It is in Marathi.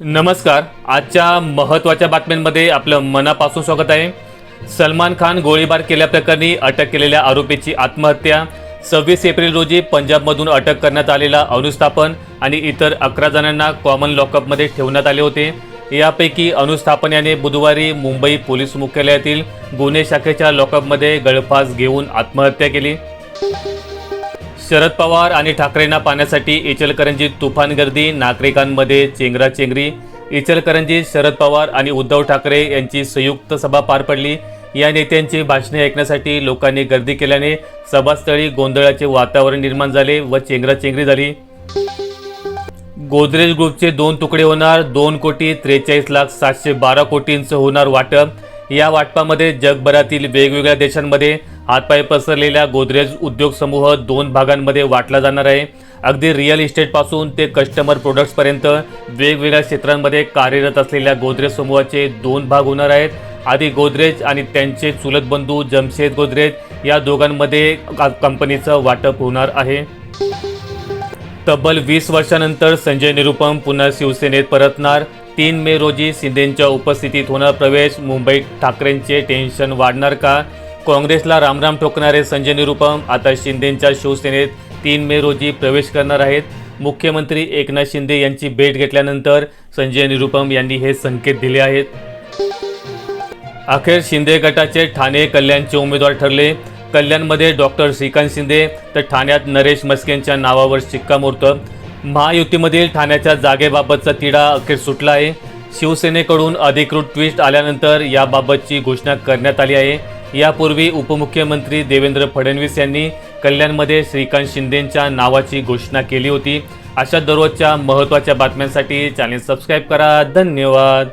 नमस्कार. आजच्या महत्त्वाच्या बातम्यांमध्ये आपलं मनापासून स्वागत आहे. सलमान खान गोळीबार केल्याप्रकरणी अटक केलेल्या आरोपीची आत्महत्या. सव्वीस एप्रिल रोजी पंजाबमधून अटक करण्यात आलेला अनुस्थापन आणि इतर अकरा जणांना कॉमन लॉकअपमध्ये ठेवण्यात आले होते. यापैकी अनुस्थापन याने बुधवारी मुंबई पोलीस मुख्यालयातील गुन्हे शाखेच्या लॉकअपमध्ये गळफास घेऊन आत्महत्या केली. शरद पवार आणि ठाकरेंना पाहण्यासाठी इचलकरंजीत तुफान गर्दी नागरिकांमध्ये चेंगराचेंगरी इचलकरंजीत शरद पवार आणि उद्धव ठाकरे यांची संयुक्त सभा पार पडली. या नेत्यांची भाषणे ऐकण्यासाठी लोकांनी गर्दी केल्याने सभास्थळी गोंधळाचे वातावरण निर्माण झाले व चेंगराचेंगरी झाली. गोदरेज ग्रुपचे दोन तुकडे होणार दोन कोटी त्रेचाळीस लाख सातशे बारा कोटींचं होणार वाटप. या वाटपामध्ये जगभरातील वेगवेगळ्या देशांमध्ये हातपाय पसरलेल्या गोदरेज उद्योग समूह दोन भागांमध्ये वाटला जाणार आहे. अगदी रिअल इस्टेटपासून ते कस्टमर प्रोडक्ट्सपर्यंत वेगवेगळ्या क्षेत्रांमध्ये कार्यरत असलेल्या गोदरेज समूहाचे दोन भाग होणार आहेत. आधी गोदरेज आणि त्यांचे चुलत बंधू जमशेद गोदरेज या दोघांमध्ये का- कंपनीचं वाटप होणार आहे. तब्बल वीस वर्षानंतर संजय निरुपम पुन्हा शिवसेनेत परतणार. तीन मे रोजी शिंदेंच्या उपस्थितीत होणार प्रवेश. मुंबईत ठाकरेंचे टेन्शन वाढणार का? काँग्रेसला रामराम ठोकणारे संजय निरुपम आता शिंदेंच्या शिवसेनेत तीन मे रोजी प्रवेश करणार आहेत. मुख्यमंत्री एकनाथ शिंदे यांची भेट घेतल्यानंतर संजय निरुपम यांनी हे संकेत दिले आहेत. अखेर शिंदे गटाचे ठाणे कल्याणचे उमेदवार ठरले. कल्याणमध्ये डॉक्टर श्रीकांत शिंदे तर ठाण्यात नरेश मस्केंच्या नावावर शिक्कामोर्तब. महायुतीमधील ठाण्याच्या जागेबाबतचा तिढा अखेर सुटला आहे. शिवसेनेकडून अधिकृत ट्विस्ट आल्यानंतर याबाबतची घोषणा करण्यात आली आहे. यापूर्वी उपमुख्यमंत्री देवेंद्र फडणवीस यांनी कल्याणमध्ये श्रीकांत शिंदेंच्या नावाची घोषणा केली होती. अशा दररोजच्या महत्त्वाच्या बातम्यांसाठी चॅनेल सबस्क्राईब करा. धन्यवाद.